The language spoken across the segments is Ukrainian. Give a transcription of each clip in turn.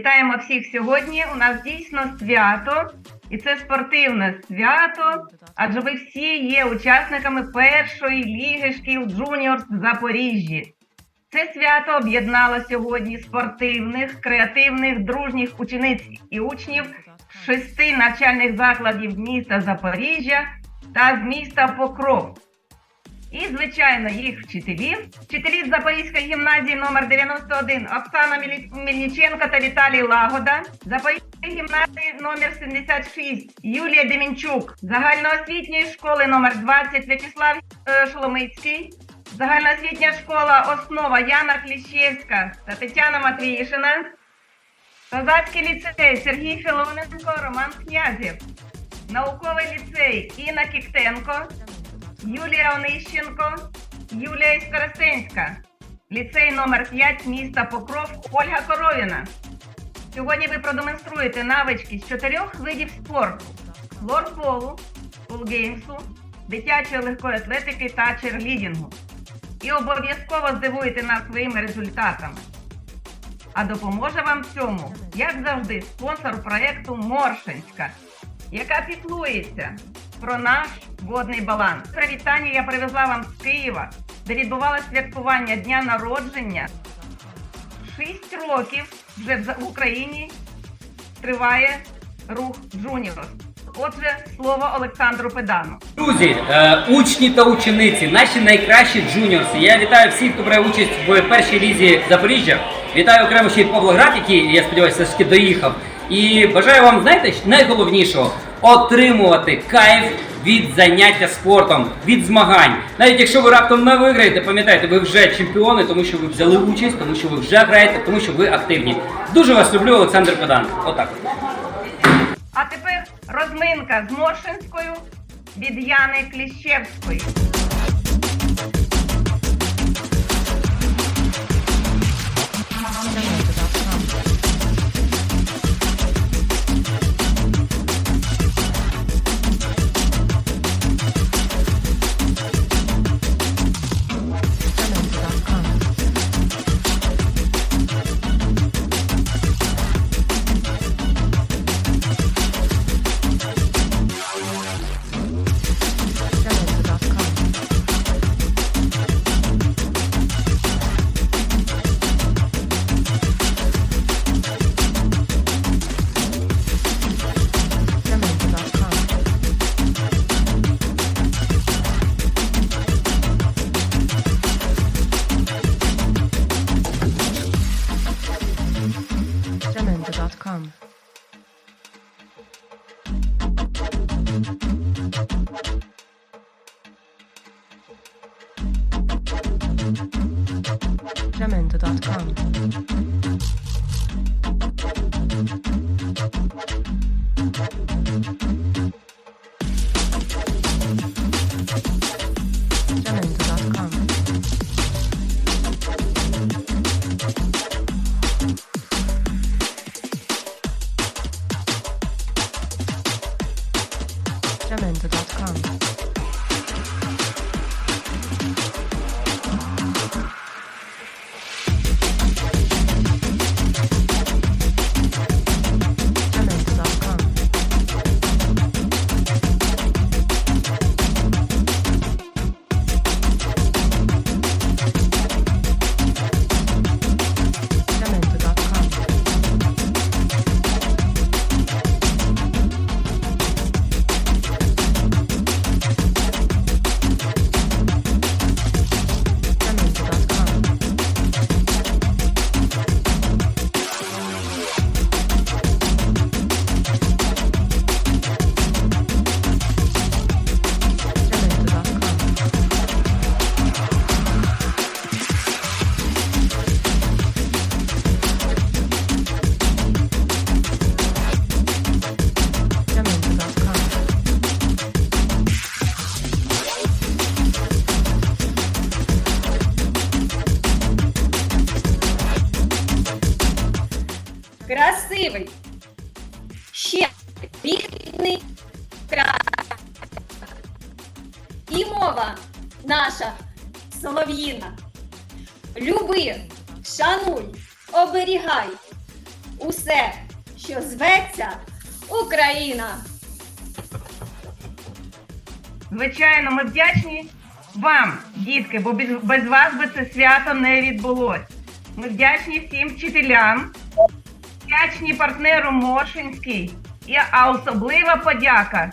Вітаємо всіх сьогодні. У нас дійсно свято, і це спортивне свято, адже ви всі є учасниками першої ліги шкіл Джуніорс в Запоріжжі. Це свято об'єднало сьогодні спортивних, креативних, дружніх учениць і учнів шести навчальних закладів міста Запоріжжя та з міста Покров. І, звичайно, їх вчителів, вчителі з Запорізької гімназії номер 91 Оксана Мельниченко та Віталій Лагода, Запорізької гімназії номер 76 Юлія Демінчук, загальноосвітньої школи номер 20 В'ячеслав е, Шоломицький, загальноосвітня школа Основа Яна Кліщевська та Тетяна Матвіїшина, Козацький ліцей Сергій Філоненко, Роман Князєв, науковий ліцей Інна Кіктенко, Юлія Онищенко, Юлія Іскоростенська, ліцей номер 5 міста Покров Ольга Коровіна. Сьогодні ви продемонструєте навички з чотирьох видів спорту: флорболу, фулгеймсу, дитячої легкої атлетики та черлідінгу. І обов'язково здивуєте нас своїми результатами. А допоможе вам в цьому, як завжди, спонсор проєкту Моршинська, яка піклується про наш водний баланс. Привітання я привезла вам з Києва, де відбувалося святкування дня народження. Шість років вже в Україні триває рух Джуніорс. Отже, слово Олександру Педану. Друзі, е, учні та учениці, наші найкращі джуніорси. Я вітаю всіх, хто бере участь в першій лізі Запоріжжя. Вітаю окремо ще й Павлоград, який, я сподіваюся, все ж таки доїхав. І бажаю вам, знаєте, найголовнішого отримувати кайф від заняття спортом, від змагань. Навіть якщо ви раптом не виграєте, пам'ятайте, ви вже чемпіони, тому що ви взяли участь, тому що ви вже граєте, тому що ви активні. Дуже вас люблю, Олександр Педан. Отак. А тепер розминка з Моршинською від Яни Кліщевської. Jamendo.com. Amazon. Красивий, ще рідний край. І мова наша солов'їна. Люби, шануй, оберігай, усе, що зветься Україна. Звичайно, ми вдячні вам, дітки, бо без, вас би це свято не відбулось. Ми вдячні всім вчителям, вдячні партнеру Моршинський, і, а особлива подяка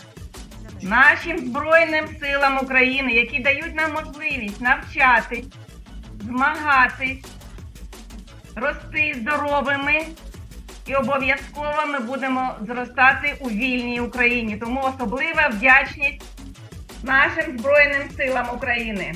нашим Збройним силам України, які дають нам можливість навчатись, змагатись, рости здоровими. І обов'язково ми будемо зростати у вільній Україні. Тому особлива вдячність нашим Збройним силам України.